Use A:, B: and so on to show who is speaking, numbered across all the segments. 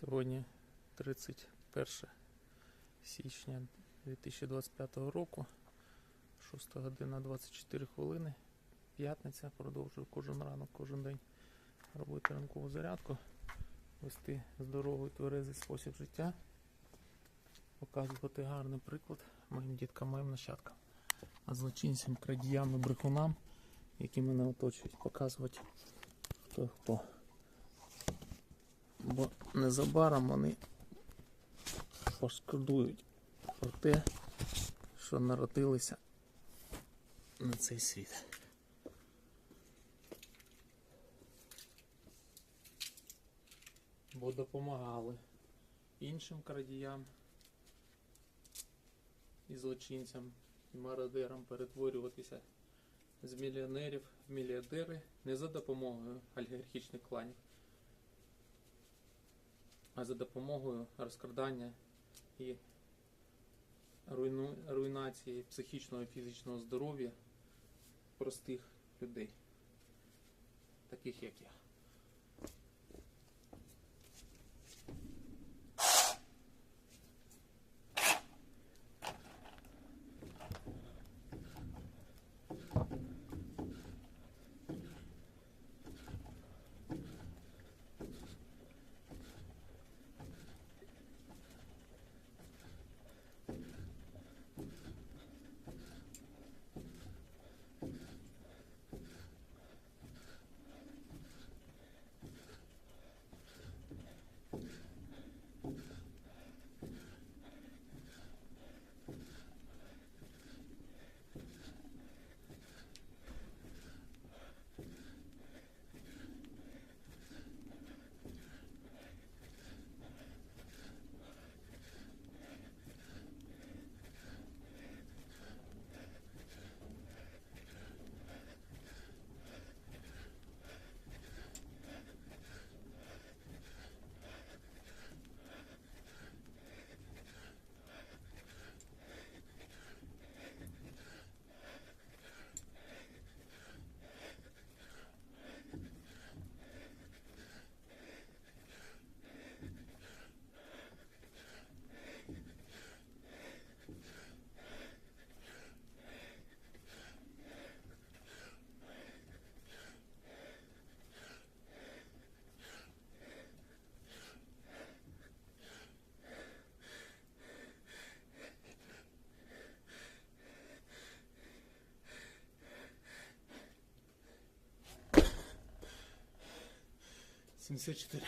A: Сьогодні 31 січня 2025 року, 6 година 24 хвилини. П'ятниця. Продовжую кожен ранок, кожен день робити ранкову зарядку, вести здоровий тверезий спосіб життя, показувати гарний приклад моїм діткам, моїм нащадкам, а злочинцям, крадіям і брехунам, які мене оточують, показувати хто хто. Бо незабаром вони пошкодують про те, що народилися на цей світ. Бо допомагали іншим крадіям і злочинцям, і мародерам перетворюватися з мільйонерів в мільярдери не за допомогою олігархічних кланів, за допомогою розкрадання і руйнації психічного і фізичного здоров'я простих людей, таких як я. Сімдесят чотири.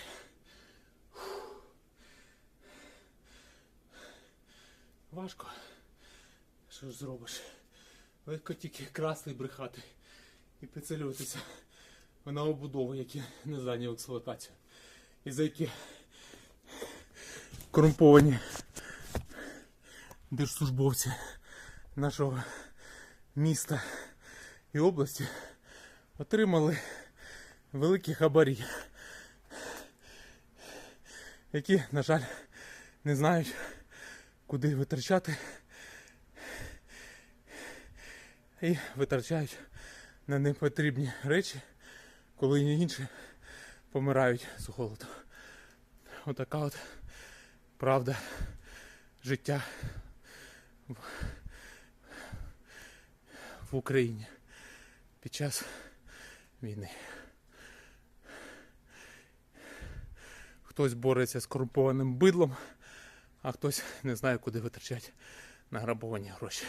A: Важко. Що ж зробиш? Легко тільки красти і брехати. І прицілюватися в новобудови, які не здані в експлуатацію. І за які корумповані держслужбовці нашого міста і області отримали великі хабарі, які, на жаль, не знають, куди витрачати і витрачають на непотрібні речі, коли інші помирають з голоду. Отака от правда життя в, в Україні під час війни. Хтось бореться з корумпованим бидлом, а хтось не знає, куди витрачати награбовані гроші.